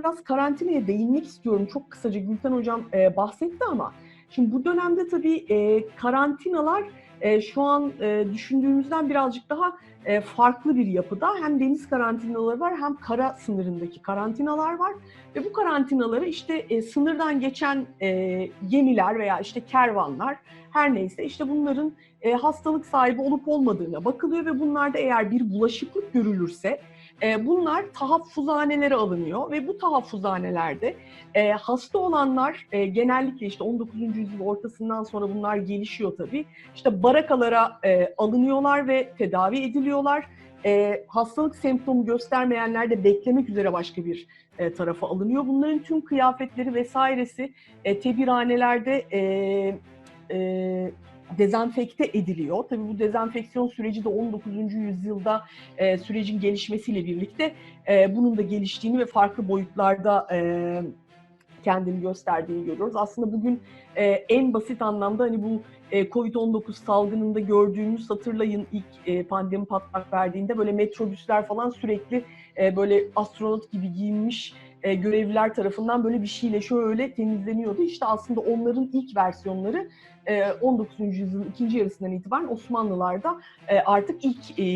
biraz karantinaya değinmek istiyorum. Çok kısaca Gülten Hocam e, bahsetti ama şimdi bu dönemde tabii e, karantinalar e, şu an e, düşündüğümüzden birazcık daha e, farklı bir yapıda. Hem deniz karantinaları var hem kara sınırındaki karantinalar var. Ve bu karantinaları işte e, sınırdan geçen e, gemiler veya işte kervanlar her neyse işte bunların e, hastalık sahibi olup olmadığına bakılıyor ve bunlarda eğer bir bulaşıklık görülürse e, bunlar tahaffuzhanelere alınıyor ve bu tahaffuzhanelerde e, hasta olanlar e, genellikle işte 19. yüzyıl ortasından sonra bunlar gelişiyor tabii. İşte barakalara e, alınıyorlar ve tedavi ediliyorlar. E, hastalık semptomu göstermeyenler de beklemek üzere başka bir e, tarafa alınıyor. Bunların tüm kıyafetleri vesairesi e, tebirhanelerde e, e, dezenfekte ediliyor. Tabii bu dezenfeksiyon süreci de 19. yüzyılda e, sürecin gelişmesiyle birlikte e, bunun da geliştiğini ve farklı boyutlarda e, kendini gösterdiğini görüyoruz. Aslında bugün e, en basit anlamda hani bu e, Covid-19 salgınında gördüğümüz hatırlayın ilk e, pandemi patlak verdiğinde böyle metrobüsler falan sürekli e, böyle astronot gibi giyinmiş e, görevliler tarafından böyle bir şeyle şöyle temizleniyordu. İşte aslında onların ilk versiyonları e, 19. yüzyılın ikinci yarısından itibaren Osmanlılarda e, artık ilk e,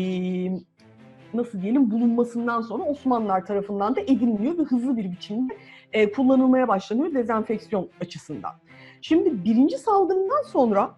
nasıl diyelim bulunmasından sonra Osmanlılar tarafından da ediniliyor ve hızlı bir biçimde e, kullanılmaya başlanıyor dezenfeksiyon açısından. Şimdi birinci salgından sonra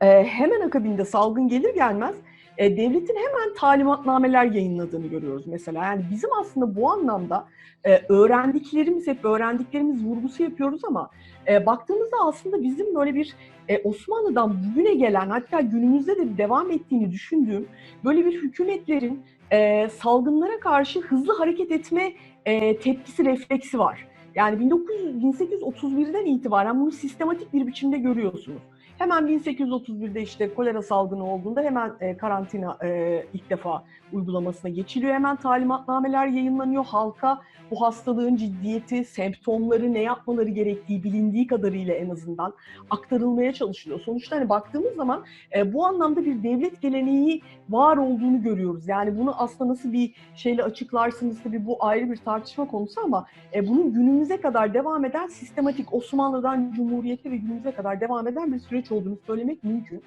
e, hemen akabinde salgın gelir gelmez e, devletin hemen talimatnameler yayınladığını görüyoruz mesela. Yani bizim aslında bu anlamda e, öğrendiklerimiz, hep öğrendiklerimiz vurgusu yapıyoruz ama e, baktığımızda aslında bizim böyle bir e, Osmanlı'dan bugüne gelen hatta günümüzde de devam ettiğini düşündüğüm böyle bir hükümetlerin e, salgınlara karşı hızlı hareket etme e, tepkisi refleksi var. Yani 1900, 1831'den itibaren bunu sistematik bir biçimde görüyorsunuz. Hemen 1831'de işte kolera salgını olduğunda hemen e, karantina e, ilk defa uygulamasına geçiliyor. Hemen talimatnameler yayınlanıyor. Halka bu hastalığın ciddiyeti, semptomları, ne yapmaları gerektiği bilindiği kadarıyla en azından aktarılmaya çalışılıyor. Sonuçta hani baktığımız zaman e, bu anlamda bir devlet geleneği var olduğunu görüyoruz. Yani bunu aslında nasıl bir şeyle açıklarsınız tabii bu ayrı bir tartışma konusu ama e, bunun günümüze kadar devam eden sistematik Osmanlı'dan Cumhuriyet'e ve günümüze kadar devam eden bir süreç olduğunu söylemek mümkün.